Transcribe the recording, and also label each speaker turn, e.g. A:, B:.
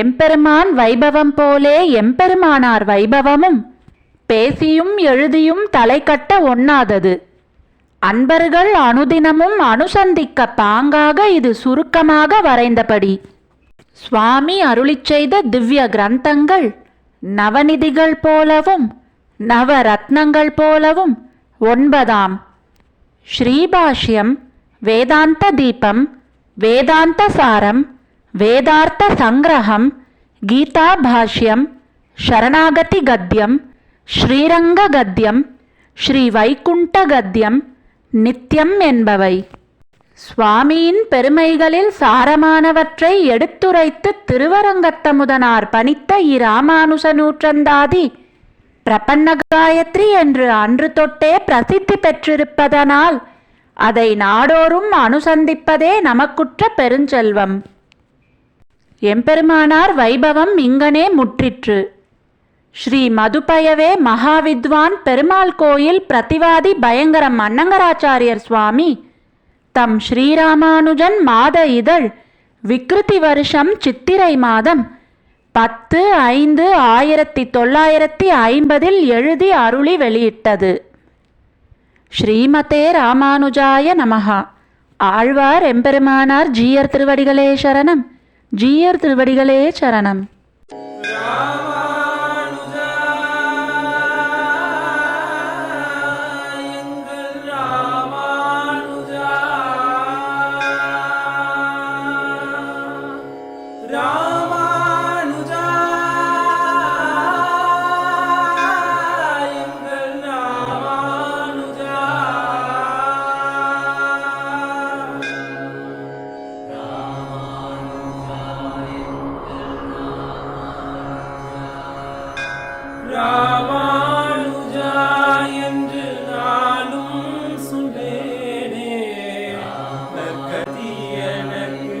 A: எம்பெருமான் வைபவம் போலே எம்பெருமானார் வைபவமும் பேசியும் எழுதியும் தலை கட்ட ஒண்ணாதது. அன்பர்கள் அனுதினமும் அனுசந்திக்க பாங்காக இது சுருக்கமாக வரைந்தபடி. சுவாமி அருளிச் செய்த திவ்ய கிரந்தங்கள் நவநிதிகள் போலவும் நவரத்னங்கள் போலவும் ஒன்பதாம். ஸ்ரீபாஷ்யம் வேதாந்த தீபம் வேதாந்த சாரம் வேதார்த்த சங்கிரகம் கீதா பாஷ்யம் சரணாகதி கத்யம் ஸ்ரீரங்க கத்யம் ஸ்ரீ வைகுண்ட கத்யம் நித்யம் என்பவை. சுவாமியின் பெருமைகளில் சாரமானவற்றை எடுத்துரைத்து திருவரங்கத்தமுதனார் பணித்த இராமானுச நூற்றந்தாதி பிரபன்ன காயத்ரி என்று அன்று தொட்டே பிரசித்தி பெற்றிருப்பதனால் அதை நாடோறும் அனுசந்திப்பதே நமக்குற்ற பெருஞ்செல்வம். எம்பெருமானார் வைபவம் இங்கனே முற்றிற்று. ஸ்ரீ மதுபயவே மகாவித்வான் பெருமாள் கோயில் பிரதிவாதி பயங்கரம் அன்னங்கராச்சாரியர் சுவாமி தம் ஸ்ரீராமானுஜன் மாத இதழ் விக்ருதி வருஷம் சித்திரை மாதம் பத்து ஐந்து ஆயிரத்தி தொள்ளாயிரத்தி ஐம்பதில் எழுதி அருளி வெளியிட்டது. ஸ்ரீமதே ராமானுஜாய நமஹா. ஆழ்வார் எம்பெருமானார் ஜீயர் திருவடிகளே சரணம். ஜீயர் திருவடிகளே சரணம்
B: எங்கள் ராமானுஜா ராமானுஜா என்று நானும் சொல்லேனே கதி எனக்கு